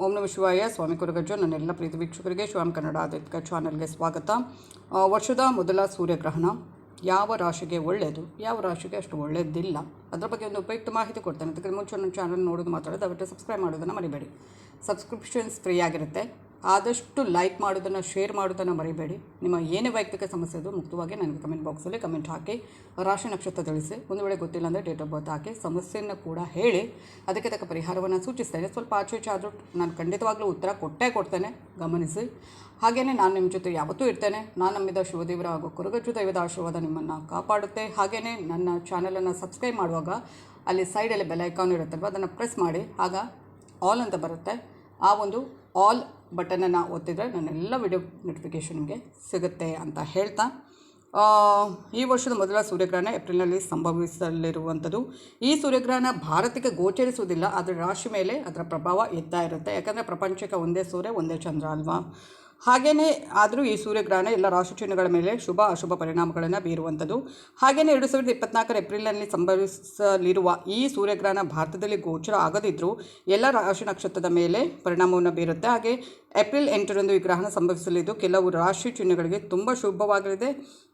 ಓಂ ನಮ ಶಿವಾಯ. ಸ್ವಾಮಿ ಕೊರಗಜ್ಜು, ನನ್ನೆಲ್ಲ ಪ್ರೀತಿ ವೀಕ್ಷಕರಿಗೆ ಸ್ವಾಮಿ ಕನ್ನಡ ಆದಿತ್ಯ ಚಾನಲ್ಗೆ ಸ್ವಾಗತ. ವರ್ಷದ ಮೊದಲ ಸೂರ್ಯಗ್ರಹಣ, ಯಾವ ರಾಶಿಗೆ ಒಳ್ಳೆಯದು, ಯಾವ ರಾಶಿಗೆ ಅಷ್ಟು ಒಳ್ಳೆಯದಿಲ್ಲ, ಅದರ ಬಗ್ಗೆ ಒಂದು ಉಪಯುಕ್ತ ಮಾಹಿತಿ ಕೊಡ್ತೇನೆ. ಅದಕ್ಕೆ ಮುಂಚೆ ನನ್ನ ಚಾನಲ್ ನೋಡೋದು ಮಾತಾಡೋದು, ದಯವಿಟ್ಟು ಸಬ್ಸ್ಕ್ರೈಬ್ ಮಾಡೋದನ್ನು ಮರಿಬೇಡಿ. ಸಬ್ಸ್ಕ್ರಿಪ್ಷನ್ಸ್ ಫ್ರೀ ಆಗಿರುತ್ತೆ. ಆದಷ್ಟು ಲೈಕ್ ಮಾಡೋದನ್ನು ಶೇರ್ ಮಾಡೋದನ್ನು ಮರಿಬೇಡಿ. ನಿಮ್ಮ ಏನೇ ವೈಯಕ್ತಿಕ ಸಮಸ್ಯೆ ಅದು ಮುಕ್ತವಾಗಿ ನನಗೆ ಕಮೆಂಟ್ ಬಾಕ್ಸಲ್ಲಿ ಕಮೆಂಟ್ ಹಾಕಿ. ರಾಶಿ ನಕ್ಷತ್ರ ತಿಳಿಸಿ. ಒಂದು ವೇಳೆ ಗೊತ್ತಿಲ್ಲ ಅಂದರೆ ಡೇಟ್ ಆಫ್ ಬರ್ತ್ ಹಾಕಿ. ಸಮಸ್ಯೆಯನ್ನು ಕೂಡ ಹೇಳಿ. ಅದಕ್ಕೆ ತಕ್ಕ ಪರಿಹಾರವನ್ನು ಸೂಚಿಸ್ತೇನೆ ಸ್ವಲ್ಪ ಆಚೆ ಈಚೆ ಆದರೂ ನಾನು ಖಂಡಿತವಾಗ್ಲೂ ಉತ್ತರ ಕೊಟ್ಟೇ ಕೊಡ್ತೇನೆ. ಗಮನಿಸಿ. ಹಾಗೆಯೇ ನಾನು ನಿಮ್ಮ ಜೊತೆ ಯಾವತ್ತೂ ಇರ್ತೇನೆ. ನಾನು ನಂಬಿದ ಶಿವದೇವರ ಹಾಗೂ ಕುರುಗಜ್ಜು ದೈವದ ಆಶೀರ್ವಾದ ನಿಮ್ಮನ್ನು ಕಾಪಾಡುತ್ತೆ. ಹಾಗೆಯೇ ನನ್ನ ಚಾನಲನ್ನು ಸಬ್ಸ್ಕ್ರೈಬ್ ಮಾಡುವಾಗ ಅಲ್ಲಿ ಸೈಡಲ್ಲಿ ಬೆಲ್ ಐಕಾನ್ ಇರುತ್ತಲ್ವ, ಅದನ್ನು ಪ್ರೆಸ್ ಮಾಡಿ. ಆಗ ಆಲ್ ಅಂತ ಬರುತ್ತೆ. ಆ ಒಂದು ಆಲ್ ಬಟನನ್ನು ಒತ್ತಿದರೆ ನನ್ನೆಲ್ಲ ವಿಡಿಯೋ ನೋಟಿಫಿಕೇಷನ್ ನಿಮಗೆ ಸಿಗುತ್ತೆ ಅಂತ ಹೇಳ್ತಾ. ಈ ವರ್ಷದ ಮೊದಲ ಸೂರ್ಯಗ್ರಹಣ ಏಪ್ರಿಲ್ನಲ್ಲಿ ಸಂಭವಿಸಲಿರುವಂಥದ್ದು. ಈ ಸೂರ್ಯಗ್ರಹಣ ಭಾರತಕ್ಕೆ ಗೋಚರಿಸುವುದಿಲ್ಲ ಅದರ ರಾಶಿ ಮೇಲೆ ಅದರ ಪ್ರಭಾವ ಇದ್ದಾ ಇರುತ್ತೆ. ಯಾಕಂದರೆ ಪ್ರಪಂಚಕ್ಕೆ ಒಂದೇ ಸೂರ್ಯ, ಒಂದೇ ಚಂದ್ರ ಅಲ್ವಾ? ಹಾಗೆಯೇ ಆದರೂ ಈ ಸೂರ್ಯಗ್ರಹಣ ಎಲ್ಲ ರಾಶಿ ಚಿಹ್ನೆಗಳ ಮೇಲೆ ಶುಭ, ಅಶುಭ ಪರಿಣಾಮಗಳನ್ನು ಬೀರುವಂಥದ್ದು. ಹಾಗೆಯೇ ಎರಡು ಸಾವಿರದ ಇಪ್ಪತ್ನಾಲ್ಕರ ಏಪ್ರಿಲ್ನಲ್ಲಿ ಸಂಭವಿಸಲಿರುವ ಈ ಸೂರ್ಯಗ್ರಹಣ ಭಾರತದಲ್ಲಿ ಗೋಚರ ಆಗದಿದ್ದರೂ ಎಲ್ಲ ರಾಶಿ ನಕ್ಷತ್ರದ ಮೇಲೆ ಪರಿಣಾಮವನ್ನು ಬೀರುತ್ತೆ. ಹಾಗೆ ಏಪ್ರಿಲ್ ಎಂಟರಂದು ಈ ಗ್ರಹಣ ಸಂಭವಿಸಲಿದ್ದು ಕೆಲವು ರಾಶಿ ಚಿಹ್ನೆಗಳಿಗೆ ತುಂಬ ಶುಭವಾಗಲಿದೆ.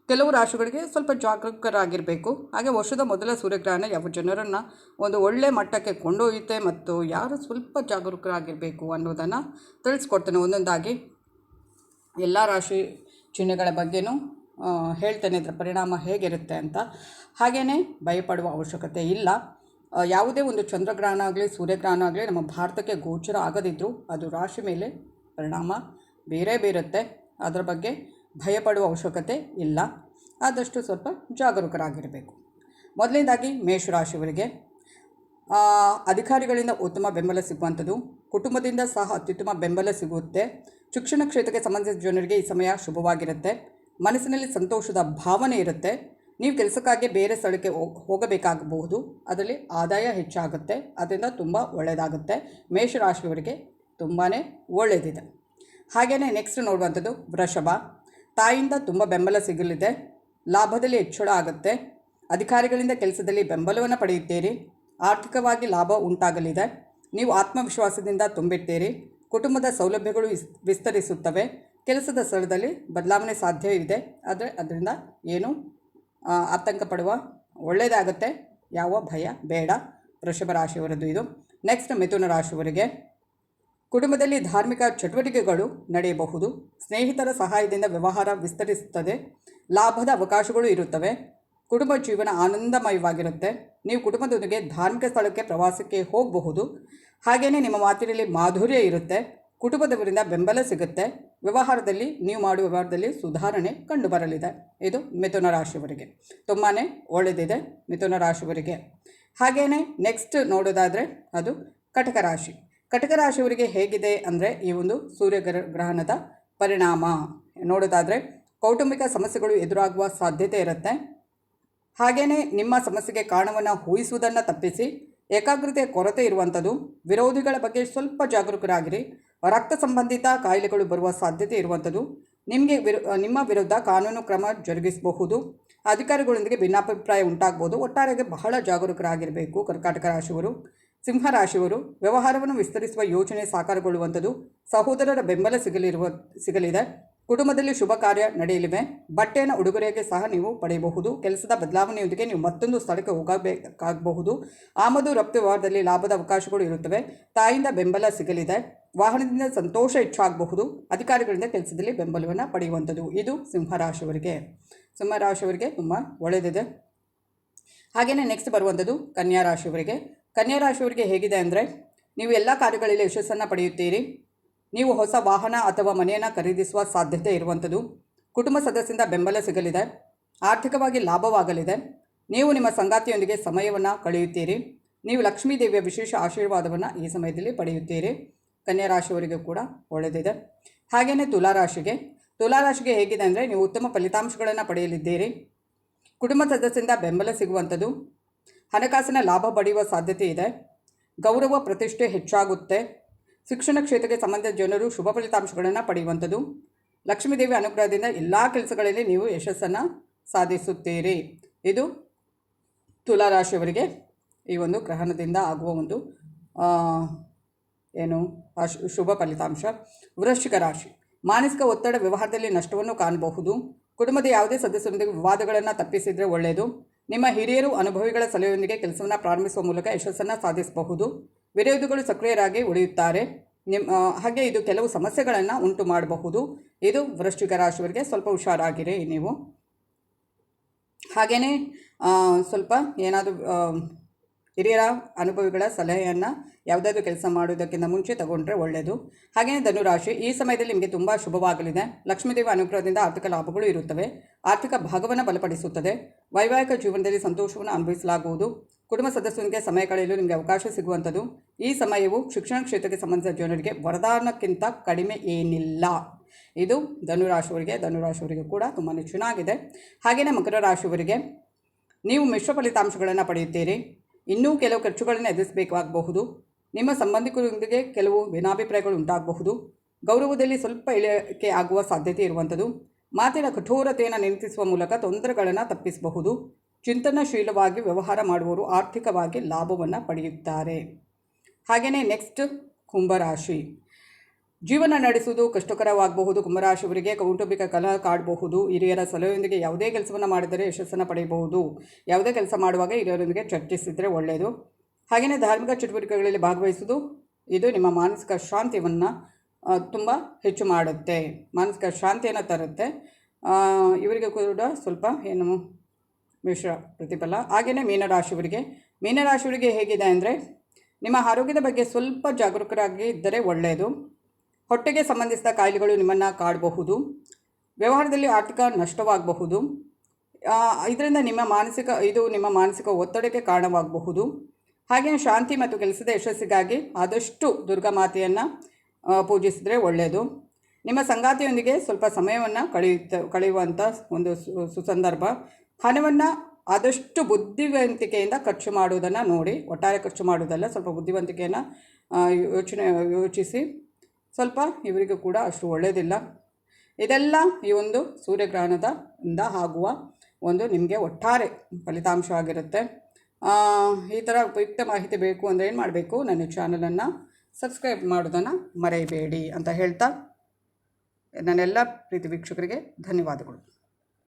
ಕೆಲವು ರಾಶಿಗಳಿಗೆ ಸ್ವಲ್ಪ ಜಾಗರೂಕರಾಗಿರಬೇಕು ಹಾಗೆ ವರ್ಷದ ಮೊದಲ ಸೂರ್ಯಗ್ರಹಣ ಯಾವ ಜನರನ್ನು ಒಂದು ಒಳ್ಳೆಯ ಮಟ್ಟಕ್ಕೆ ಕೊಂಡೊಯ್ಯುತ್ತೆ ಮತ್ತು ಯಾರು ಸ್ವಲ್ಪ ಜಾಗರೂಕರಾಗಿರಬೇಕು ಅನ್ನೋದನ್ನು ತಿಳಿಸ್ಕೊಡ್ತೇನೆ ಒಂದೊಂದಾಗಿ. ಎಲ್ಲ ರಾಶಿ ಚಿಹ್ನೆಗಳ ಬಗ್ಗೆನೂ ಹೇಳ್ತೇನೆ. ಇದರ ಪರಿಣಾಮ ಹೇಗಿರುತ್ತೆ ಅಂತ. ಹಾಗೆಯೇ ಭಯಪಡುವ ಅವಶ್ಯಕತೆ ಇಲ್ಲ. ಯಾವುದೇ ಒಂದು ಚಂದ್ರಗ್ರಹಣ ಆಗಲಿ, ಸೂರ್ಯಗ್ರಹಣ ಆಗಲಿ, ನಮ್ಮ ಭಾರತಕ್ಕೆ ಗೋಚರ ಆಗದಿದ್ದರೂ ಅದು ರಾಶಿ ಮೇಲೆ ಪರಿಣಾಮ ಬೇರೆ ಬೀರುತ್ತೆ. ಅದರ ಬಗ್ಗೆ ಭಯಪಡುವ ಅವಶ್ಯಕತೆ ಇಲ್ಲ. ಆದಷ್ಟು ಸ್ವಲ್ಪ ಜಾಗರೂಕರಾಗಿರಬೇಕು. ಮೊದಲನೇದಾಗಿ ಮೇಷರಾಶಿಯವರಿಗೆ ಅಧಿಕಾರಿಗಳಿಂದ ಉತ್ತಮ ಬೆಂಬಲ ಸಿಗುವಂಥದ್ದು, ಕುಟುಂಬದಿಂದ ಸಹ ಅತ್ಯುತ್ತಮ ಬೆಂಬಲ ಸಿಗುತ್ತೆ. ಶಿಕ್ಷಣ ಕ್ಷೇತ್ರಕ್ಕೆ ಸಂಬಂಧಿಸಿದ ಜನರಿಗೆ ಈ ಸಮಯ ಶುಭವಾಗಿರುತ್ತೆ. ಮನಸ್ಸಿನಲ್ಲಿ ಸಂತೋಷದ ಭಾವನೆ ಇರುತ್ತೆ. ನೀವು ಕೆಲಸಕ್ಕಾಗಿ ಬೇರೆ ಸ್ಥಳಕ್ಕೆ ಹೋಗ್- ಹೋಗಬೇಕಾಗಬಹುದು. ಅದರಲ್ಲಿ ಆದಾಯ ಹೆಚ್ಚಾಗುತ್ತೆ. ಅದರಿಂದ ತುಂಬ ಒಳ್ಳೆಯದಾಗುತ್ತೆ ಮೇಷರಾಶಿಯವರಿಗೆ ತುಂಬಾ ಒಳ್ಳೆಯದಿದೆ ಹಾಗೆಯೇ ನೆಕ್ಸ್ಟ್ ನೋಡುವಂಥದ್ದು ವೃಷಭ. ತಾಯಿಯಿಂದ ತುಂಬ ಬೆಂಬಲ ಸಿಗಲಿದೆ. ಲಾಭದಲ್ಲಿ ಹೆಚ್ಚಳ ಆಗುತ್ತೆ. ಅಧಿಕಾರಿಗಳಿಂದ ಕೆಲಸದಲ್ಲಿ ಬೆಂಬಲವನ್ನು ಪಡೆಯುತ್ತೀರಿ. ಆರ್ಥಿಕವಾಗಿ ಲಾಭ ಉಂಟಾಗಲಿದೆ. ನೀವು ಆತ್ಮವಿಶ್ವಾಸದಿಂದ ತುಂಬಿರ್ತೀರಿ. ಕುಟುಂಬದ ಸೌಲಭ್ಯಗಳು ವಿಸ್, ವಿಸ್ತರಿಸುತ್ತವೆ. ಕೆಲಸದ ಸ್ಥಳದಲ್ಲಿ ಬದಲಾವಣೆ ಸಾಧ್ಯವಿದೆ ಆದರೆ ಅದರಿಂದ ಏನು ಆತಂಕ ಪಡುವ ಒಳ್ಳೆಯದಾಗುತ್ತೆ ಯಾವ ಭಯ, ಬೇಡ. ವೃಷಭ ರಾಶಿಯವರದ್ದು ಇದು. ನೆಕ್ಸ್ಟ್ ಮಿಥುನ ರಾಶಿಯವರಿಗೆ ಕುಟುಂಬದಲ್ಲಿ ಧಾರ್ಮಿಕ ಚಟುವಟಿಕೆಗಳು ನಡೆಯಬಹುದು. ಸ್ನೇಹಿತರ ಸಹಾಯದಿಂದ ವ್ಯವಹಾರ ವಿಸ್ತರಿಸುತ್ತದೆ. ಲಾಭದ ಅವಕಾಶಗಳು ಇರುತ್ತವೆ. ಕುಟುಂಬ ಜೀವನ ಆನಂದಮಯವಾಗಿರುತ್ತೆ. ನೀವು ಕುಟುಂಬದೊಂದಿಗೆ ಧಾರ್ಮಿಕ ಸ್ಥಳಕ್ಕೆ ಪ್ರವಾಸಕ್ಕೆ ಹೋಗಬಹುದು. ಹಾಗೆಯೇ ನಿಮ್ಮ ಮಾತಿನಲ್ಲಿ ಮಾಧುರ್ಯ ಇರುತ್ತೆ, ಕುಟುಂಬದವರಿಂದ ಬೆಂಬಲ ಸಿಗುತ್ತೆ, ವ್ಯವಹಾರದಲ್ಲಿ, ನೀವು ಮಾಡುವ ವ್ಯವಹಾರದಲ್ಲಿ ಸುಧಾರಣೆ ಕಂಡುಬರಲಿದೆ. ಇದು ಮಿಥುನ ರಾಶಿಯವರಿಗೆ. ತುಂಬಾ ಒಳ್ಳೆಯದಿದೆ ಮಿಥುನ ರಾಶಿಯವರಿಗೆ. ಹಾಗೆಯೇ ನೆಕ್ಸ್ಟ್ ನೋಡೋದಾದರೆ ಅದು ಕಟಕ ರಾಶಿ. ಕಟಕ ರಾಶಿಯವರಿಗೆ ಹೇಗಿದೆ ಅಂದರೆ ಈ ಒಂದು ಸೂರ್ಯ ಗ್ರ- ಗ್ರಹಣದ ಪರಿಣಾಮ. ನೋಡೋದಾದರೆ ಕೌಟುಂಬಿಕ ಸಮಸ್ಯೆಗಳು ಎದುರಾಗುವ ಸಾಧ್ಯತೆ ಇರುತ್ತೆ. ಹಾಗೆಯೇ ನಿಮ್ಮ ಸಮಸ್ಯೆಗೆ ಕಾರಣವನ್ನು ಊಹಿಸುವುದನ್ನು ತಪ್ಪಿಸಿ ಏಕಾಗ್ರತೆಯ ಕೊರತೆ ಇರುವಂಥದ್ದು. ವಿರೋಧಿಗಳ ಬಗ್ಗೆ ಸ್ವಲ್ಪ ಜಾಗರೂಕರಾಗಿರಿ. ರಕ್ತ ಸಂಬಂಧಿತ ಕಾಯಿಲೆಗಳು ಬರುವ ಸಾಧ್ಯತೆ ಇರುವಂಥದ್ದು. ನಿಮಗೆ ವಿರು, ನಿಮ್ಮ ವಿರುದ್ಧ ಕಾನೂನು ಕ್ರಮ ಜರುಗಿಸಬಹುದು. ಅಧಿಕಾರಿಗಳೊಂದಿಗೆ ಭಿನ್ನಾಭಿಪ್ರಾಯ ಉಂಟಾಗ್ಬೋದು ಒಟ್ಟಾರೆಗೆ ಬಹಳ ಜಾಗರೂಕರಾಗಿರಬೇಕು ಕರ್ನಾಟಕ ರಾಶಿಯವರು, ಸಿಂಹ ರಾಶಿಯವರು. ವ್ಯವಹಾರವನ್ನು ವಿಸ್ತರಿಸುವ ಯೋಜನೆ ಸಾಕಾರಗೊಳ್ಳುವಂಥದ್ದು. ಸಹೋದರರ ಬೆಂಬಲ ಸಿಗಲಿರುವ, ಸಿಗಲಿದೆ. ಕುಟುಂಬದಲ್ಲಿ ಶುಭ ಕಾರ್ಯ ನಡೆಯಲಿವೆ. ಬಟ್ಟೆಯನ್ನು ಉಡುಗೊರೆಗೆ ಸಹ ನೀವು ಪಡೆಯಬಹುದು. ಕೆಲಸದ ಬದಲಾವಣೆಯೊಂದಿಗೆ ನೀವು ಮತ್ತೊಂದು ಸ್ಥಳಕ್ಕೆ ಹೋಗಬೇಕಾಗಬಹುದು. ಆಮದು, ರಫ್ತು ವ್ಯವಹಾರದಲ್ಲಿ ಲಾಭದ ಅವಕಾಶಗಳು ಇರುತ್ತವೆ. ತಾಯಿಯಿಂದ ಬೆಂಬಲ ಸಿಗಲಿದೆ. ವಾಹನದಿಂದ ಸಂತೋಷ ಹೆಚ್ಚಾಗಬಹುದು. ಅಧಿಕಾರಿಗಳಿಂದ ಕೆಲಸದಲ್ಲಿ ಬೆಂಬಲವನ್ನು ಪಡೆಯುವಂಥದ್ದು ಇದು ಸಿಂಹರಾಶಿಯವರಿಗೆ. ಸಿಂಹರಾಶಿಯವರಿಗೆ ತುಂಬ ಒಳ್ಳೆಯದಿದೆ. ಹಾಗೆಯೇ ನೆಕ್ಸ್ಟ್ ಬರುವಂಥದ್ದು ಕನ್ಯಾ ರಾಶಿಯವರಿಗೆ. ಕನ್ಯಾ ರಾಶಿಯವರಿಗೆ ಹೇಗಿದೆ ಅಂದರೆ, ನೀವು ಎಲ್ಲ ಕಾರ್ಯಗಳಲ್ಲಿ ಯಶಸ್ಸನ್ನು ಪಡೆಯುತ್ತೀರಿ. ನೀವು ಹೊಸ ವಾಹನ ಅಥವಾ ಮನೆಯನ್ನು ಖರೀದಿಸುವ ಸಾಧ್ಯತೆ ಇರುವಂಥದ್ದು. ಕುಟುಂಬ ಸದಸ್ಯರಿಂದ ಬೆಂಬಲ ಸಿಗಲಿದೆ. ಆರ್ಥಿಕವಾಗಿ ಲಾಭವಾಗಲಿದೆ. ನೀವು ನಿಮ್ಮ ಸಂಗಾತಿಯೊಂದಿಗೆ ಸಮಯವನ್ನು ಕಳೆಯುತ್ತೀರಿ. ನೀವು ಲಕ್ಷ್ಮೀ ದೇವಿಯ ವಿಶೇಷ ಆಶೀರ್ವಾದವನ್ನು ಈ ಸಮಯದಲ್ಲಿ ಪಡೆಯುತ್ತೀರಿ. ಕನ್ಯಾ ರಾಶಿಯವರಿಗೂ ಕೂಡ ಒಳ್ಳೆಯದಿದೆ ಹಾಗೆಯೇ ತುಲಾರಾಶಿಗೆ ತುಲಾರಾಶಿಗೆ ಹೇಗಿದೆ ಅಂದರೆ ನೀವು ಉತ್ತಮ ಫಲಿತಾಂಶಗಳನ್ನು ಪಡೆಯಲಿದ್ದೀರಿ. ಕುಟುಂಬ ಸದಸ್ಯರಿಂದ ಬೆಂಬಲ ಸಿಗುವಂಥದ್ದು. ಹಣಕಾಸಿನ ಲಾಭ ಪಡೆಯುವ ಸಾಧ್ಯತೆ ಇದೆ. ಗೌರವ, ಪ್ರತಿಷ್ಠೆ ಹೆಚ್ಚಾಗುತ್ತೆ. ಶಿಕ್ಷಣ ಕ್ಷೇತ್ರಕ್ಕೆ ಸಂಬಂಧಿಸಿದ ಜನರು ಶುಭ ಫಲಿತಾಂಶಗಳನ್ನು ಪಡೆಯುವಂಥದ್ದು. ಲಕ್ಷ್ಮೀದೇವಿ ಅನುಗ್ರಹದಿಂದ ಎಲ್ಲ ಕೆಲಸಗಳಲ್ಲಿ ನೀವು ಯಶಸ್ಸನ್ನು ಸಾಧಿಸುತ್ತೀರಿ. ಇದು ತುಲಾರಾಶಿಯವರಿಗೆ ಈ ಒಂದು ಗ್ರಹಣದಿಂದ ಆಗುವ ಒಂದು ಏನು ಶುಭ ಫಲಿತಾಂಶ. ವೃಶ್ಚಿಕ ರಾಶಿ. ಮಾನಸಿಕ ಒತ್ತಡ ವ್ಯವಹಾರದಲ್ಲಿ ನಷ್ಟವನ್ನು ಕಾಣಬಹುದು. ಕುಟುಂಬದ ಯಾವುದೇ ಸದಸ್ಯರೊಂದಿಗೆ ವಿವಾದಗಳನ್ನು ತಪ್ಪಿಸಿದರೆ ಒಳ್ಳೆಯದು ನಿಮ್ಮ ಹಿರಿಯರು, ಅನುಭವಿಗಳ ಸಲಹೆಯೊಂದಿಗೆ ಕೆಲಸವನ್ನು ಪ್ರಾರಂಭಿಸುವ ಮೂಲಕ ಯಶಸ್ಸನ್ನು ಸಾಧಿಸಬಹುದು. ವಿರೋಧಿಗಳು ಸಕ್ರಿಯರಾಗಿ ಉಳಿಯುತ್ತಾರೆ. ನಿಮ್ಮ ಹಾಗೆ ಇದು ಕೆಲವು ಸಮಸ್ಯೆಗಳನ್ನು ಉಂಟು ಮಾಡಬಹುದು. ಇದು ವೃಶ್ಚಿಕ ರಾಶಿಯವರಿಗೆ ಸ್ವಲ್ಪ ಹುಷಾರಾಗಿರಿ ನೀವು. ಹಾಗೆಯೇ ಸ್ವಲ್ಪ ಏನಾದರೂ ಹಿರಿಯರ ಅನುಭವಿಗಳ ಸಲಹೆಯನ್ನು ಯಾವುದಾದ್ರೂ ಕೆಲಸ ಮಾಡುವುದಕ್ಕಿಂತ ಮುಂಚೆ ತಗೊಂಡ್ರೆ ಒಳ್ಳೆಯದು ಹಾಗೆಯೇ ಧನುರಾಶಿ, ಈ ಸಮಯದಲ್ಲಿ ನಿಮಗೆ ತುಂಬ ಶುಭವಾಗಲಿದೆ. ಲಕ್ಷ್ಮೀದೇವಿ ಅನುಗ್ರಹದಿಂದ ಆರ್ಥಿಕ ಲಾಭಗಳು ಇರುತ್ತವೆ. ಆರ್ಥಿಕ ಭಾಗವನ್ನು ಬಲಪಡಿಸುತ್ತದೆ. ವೈವಾಹಿಕ ಜೀವನದಲ್ಲಿ ಸಂತೋಷವನ್ನು ಅನುಭವಿಸಲಾಗುವುದು. ಕುಟುಂಬ ಸದಸ್ಯನಿಗೆ ಸಮಯ ಕಳೆಯಲು ನಿಮಗೆ ಅವಕಾಶ ಸಿಗುವಂಥದ್ದು. ಈ ಸಮಯವು ಶಿಕ್ಷಣ ಕ್ಷೇತ್ರಕ್ಕೆ ಸಂಬಂಧಿಸಿದ ಜನರಿಗೆ ವರದಾನಕ್ಕಿಂತ ಕಡಿಮೆ ಏನಿಲ್ಲ. ಇದು ಧನುರಾಶಿಯವರಿಗೆ ಧನುರಾಶಿಯವರಿಗೆ ಕೂಡ ತುಂಬಾ ಚೆನ್ನಾಗಿದೆ ಹಾಗೆಯೇ ಮಕರ ರಾಶಿಯವರಿಗೆ ನೀವು ಮಿಶ್ರ ಫಲಿತಾಂಶಗಳನ್ನು ಪಡೆಯುತ್ತೀರಿ. ಇನ್ನೂ ಕೆಲವು ಖರ್ಚುಗಳನ್ನು ಎದುರಿಸಬೇಕಾಗಬಹುದು. ನಿಮ್ಮ ಸಂಬಂಧಿಕರೊಂದಿಗೆ ಕೆಲವು ಭಿನ್ನಾಭಿಪ್ರಾಯಗಳು ಉಂಟಾಗಬಹುದು. ಗೌರವದಲ್ಲಿ ಸ್ವಲ್ಪ ಇಳಿಕೆ ಆಗುವ ಸಾಧ್ಯತೆ ಇರುವಂಥದ್ದು. ಮಾತಿನ ಕಠೋರತೆಯನ್ನು ನಿಯಂತ್ರಿಸುವ ಮೂಲಕ ತೊಂದರೆಗಳನ್ನು ತಪ್ಪಿಸಬಹುದು. ಚಿಂತನಶೀಲವಾಗಿ ವ್ಯವಹಾರ ಮಾಡುವವರು ಆರ್ಥಿಕವಾಗಿ ಲಾಭವನ್ನು ಪಡೆಯುತ್ತಾರೆ. ಹಾಗೆಯೇ ನೆಕ್ಸ್ಟ್ ಕುಂಭರಾಶಿ. ಜೀವನ ನಡೆಸುವುದು ಕಷ್ಟಕರವಾಗಬಹುದು. ಕುಂಭರಾಶಿಯವರಿಗೆ ಕೌಟುಂಬಿಕ ಕಲಹ ಕಾಡಬಹುದು. ಹಿರಿಯರ ಸಲಹೆಯೊಂದಿಗೆ ಯಾವುದೇ ಕೆಲಸವನ್ನು ಮಾಡಿದರೆ ಯಶಸ್ಸನ್ನು ಪಡೆಯಬಹುದು. ಯಾವುದೇ ಕೆಲಸ ಮಾಡುವಾಗ ಹಿರಿಯರೊಂದಿಗೆ ಚರ್ಚಿಸಿದರೆ ಒಳ್ಳೆಯದು ಹಾಗೆಯೇ ಧಾರ್ಮಿಕ ಚಟುವಟಿಕೆಗಳಲ್ಲಿ ಭಾಗವಹಿಸುವುದು, ಇದು ನಿಮ್ಮ ಮಾನಸಿಕ ಶಾಂತಿಯನ್ನು ತುಂಬ ಹೆಚ್ಚು ಮಾಡುತ್ತೆ. ಮಾನಸಿಕ ಶಾಂತಿಯನ್ನು ತರುತ್ತೆ. ಇವರಿಗೆ ಕೂಡ ಸ್ವಲ್ಪ ಏನು ಮಿಶ್ರ ಪ್ರತಿಫಲ. ಹಾಗೆಯೇ ಮೀನರಾಶಿಯವರಿಗೆ. ಮೀನರಾಶಿಯವರಿಗೆ ಹೇಗಿದೆ ಅಂದರೆ, ನಿಮ್ಮ ಆರೋಗ್ಯದ ಬಗ್ಗೆ ಸ್ವಲ್ಪ ಜಾಗರೂಕರಾಗಿ ಇದ್ದರೆ ಒಳ್ಳೆಯದು ಹೊಟ್ಟೆಗೆ ಸಂಬಂಧಿಸಿದ ಕಾಯಿಲೆಗಳು ನಿಮ್ಮನ್ನು ಕಾಡಬಹುದು. ವ್ಯವಹಾರದಲ್ಲಿ ಆರ್ಥಿಕ ನಷ್ಟವಾಗಬಹುದು. ಇದರಿಂದ ನಿಮ್ಮ ಮಾನಸಿಕ, ಇದು ನಿಮ್ಮ ಮಾನಸಿಕ ಒತ್ತಡಕ್ಕೆ ಕಾರಣವಾಗಬಹುದು. ಹಾಗೆಯೇ ಶಾಂತಿ ಮತ್ತು ಕೆಲಸದ ಯಶಸ್ಸಿಗಾಗಿ ಆದಷ್ಟು ದುರ್ಗಾ ಮಾತೆಯನ್ನು ಪೂಜಿಸಿದರೆ ಒಳ್ಳೆಯದು ನಿಮ್ಮ ಸಂಗಾತಿಯೊಂದಿಗೆ ಸ್ವಲ್ಪ ಸಮಯವನ್ನು ಕಳೆಯುತ್ತ ಕಳೆಯುವಂಥ ಒಂದು ಸುಸಂದರ್ಭ ಹಣವನ್ನು ಆದಷ್ಟು ಬುದ್ಧಿವಂತಿಕೆಯಿಂದ ಖರ್ಚು ಮಾಡುವುದನ್ನು ನೋಡಿ, ಒಟ್ಟಾರೆ ಖರ್ಚು ಮಾಡುವುದಲ್ಲ, ಸ್ವಲ್ಪ ಬುದ್ಧಿವಂತಿಕೆಯನ್ನು ಯೋಚನೆ, ಯೋಚಿಸಿ, ಸ್ವಲ್ಪ ಇವರಿಗೂ ಕೂಡ ಅಷ್ಟು ಒಳ್ಳೆಯದಿಲ್ಲ ಇದೆಲ್ಲ ಈ ಒಂದು ಸೂರ್ಯಗ್ರಹಣದ ಇಂದ ಆಗುವ ಒಂದು ನಿಮಗೆ ಒಟ್ಟಾರೆ ಫಲಿತಾಂಶ ಆಗಿರುತ್ತೆ. ಈ ಥರ ಉಪಯುಕ್ತ ಮಾಹಿತಿ ಬೇಕು ಅಂದರೆ ಏನು ಮಾಡಬೇಕು? ನನ್ನ ಚಾನಲನ್ನು ಸಬ್ಸ್ಕ್ರೈಬ್ ಮಾಡೋದನ್ನು ಮರೆಯಬೇಡಿ ಅಂತ ಹೇಳ್ತಾ ನನ್ನೆಲ್ಲ ಪ್ರೀತಿ ವೀಕ್ಷಕರಿಗೆ ಧನ್ಯವಾದಗಳು.